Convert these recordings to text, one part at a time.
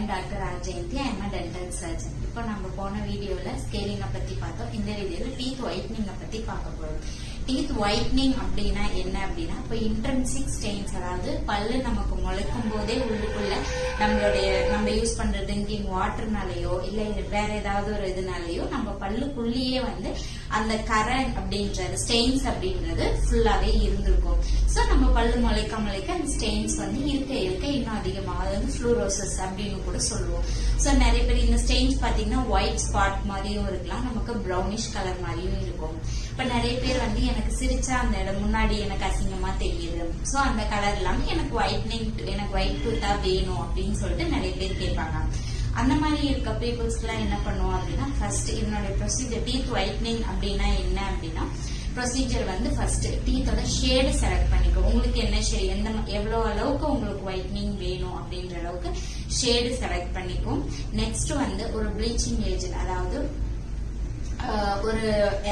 I'm doctor R Jayanthi I'm a dental surgeon இப்போ நம்ம போன வீடியோல ஸ்கேலிங்கை பத்தி பார்த்தோம். இந்த வீடியோல டீத் ஒயிட்னிங்கை பத்தி பார்க்க போறோம். டீத் ஒயிட்னிங் அப்படின்னா என்ன அப்படின்னா இப்போ இன்ட்ரென்சிக் ஸ்டெயின்ஸ் அதாவது பல்லு நமக்கு முளைக்கும் போதே உள்ளுக்குள்ள நம்மளுடைய நம்ம யூஸ் பண்ற ட்ரிங்கிங் வாட்டர்னாலேயோ இல்ல வேற ஏதாவது ஒரு இதனாலயோ நம்ம பல்லுக்குள்ளேயே வந்து அந்த கரை அப்படின்றது ஸ்டெயின்ஸ் அப்படின்றது ஃபுல்லாவே இருந்திருக்கும். பல்லு முளைக்க முளைக்க அந்த ஸ்டெயின்ஸ் வந்து இருக்க இருக்க இன்னும் அதிகமாக அது வந்து ஃப்ளூரோசஸ் அப்படின்னு கூட சொல்லுவோம். ஸோ நிறைய பேர் இந்த ஸ்டெயின்ஸ் பார்த்தீங்கன்னா ஒயிட் ஸ்பாட் மாதிரியும் இருக்கலாம். நமக்கு ப்ரௌனிஷ் கலர் மாதிரியும் இருக்கும். இப்போ நிறைய பேர் வந்து எனக்கு சிரிச்சா அந்த இடம் முன்னாடி எனக்கு அசிங்கமாக தெரியுது. ஸோ அந்த கலர் இல்லாமல் எனக்கு ஒயிட்னிங் எனக்கு ஒயிட் டூத்தா வேணும் அப்படின்னு சொல்லிட்டு நிறைய பேர் கேட்பாங்க. அந்த மாதிரி இருக்க பீப்புள்ஸ்க்குலாம் என்ன பண்ணுவோம் அப்படின்னா ஃபர்ஸ்ட் என்னோட ப்ரொசீஜர் டீத் ஒயிட்னிங் அப்படின்னா என்ன அப்படின்னா ப்ரொசீஜர் வந்து ஃபர்ஸ்ட் டீத்தோட ஷேடு செலக்ட் பண்ணிக்கோ. உங்களுக்கு என்ன ஷேட் எந்த எவ்வளோ அளவுக்கு உங்களுக்கு ஒயிட்னிங் வேணும் அப்படின்ற அளவுக்கு ஷேடு செலக்ட் பண்ணிக்கும் நெக்ஸ்ட் வந்து ஒரு ப்ளீச்சிங் ஏஜென்ட் அதாவது ஒரு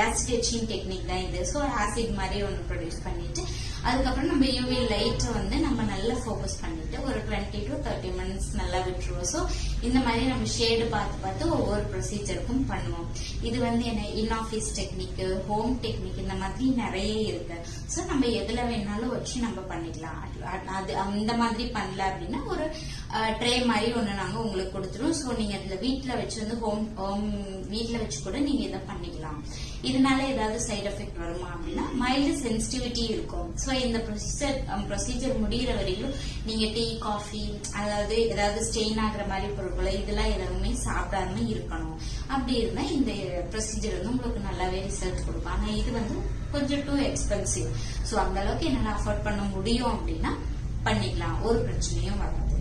ஆசிட் எச்சிங் டெக்னிக் தான் இது. ஸோ ஆசிட் மாதிரி ஒன்று ப்ரொடியூஸ் பண்ணிட்டு அதுக்கப்புறம் நம்ம யூவி லைட்டை வந்து நம்ம நல்லா ஃபோக்கஸ் பண்ணிட்டு ஒரு டுவெண்ட்டி டு தேர்ட்டி மினிட்ஸ் நல்லா விட்டுருவோம். ஸோ இந்த மாதிரி நம்ம ஷேடு பார்த்து பார்த்து ஒவ்வொரு ப்ரொசீஜருக்கும் பண்ணுவோம். இது வந்து என்ன in office technique home technique இந்த மாதிரி நிறைய இருக்கு. ஸோ நம்ம எதுல வேணாலும் வச்சு நம்ம பண்ணிக்கலாம். அது- அந்த மாதிரி பண்ணல அப்படின்னா ஒரு ட்ரே மாதிரி ஒன்று நாங்கள் உங்களுக்கு கொடுத்துருவோம். ஸோ நீங்கள் அதில் வீட்டில் வச்சு வந்து ஹோம் ஹோம் வீட்டில் வச்சு கூட நீங்கள் இதை பண்ணிக்கலாம். இதனால ஏதாவது சைட் எஃபெக்ட் வருமா அப்படின்னா மைல்டு சென்சிட்டிவிட்டி இருக்கும். ஸோ இந்த ப்ரொசீஜர் ப்ரொசீஜர் முடிகிற வரையிலும் நீங்க டீ காஃபி அதாவது ஏதாவது ஸ்டெயின் ஆகுற மாதிரி பொருட்களை இதெல்லாம் எதுவுமே சாப்பிடாம இருக்கணும். அப்படி இருந்தா இந்த ப்ரொசீஜர் வந்து உங்களுக்கு நல்லாவே ரிசல்ட் கொடுக்கும். ஆனா இது வந்து கொஞ்சம் டூ எக்ஸ்பென்சிவ் ஸோ அந்த அளவுக்கு என்னால் அஃபோர்ட் பண்ண முடியும் அப்படின்னா பண்ணிக்கலாம். ஒரு பிரச்சனையும் வராது.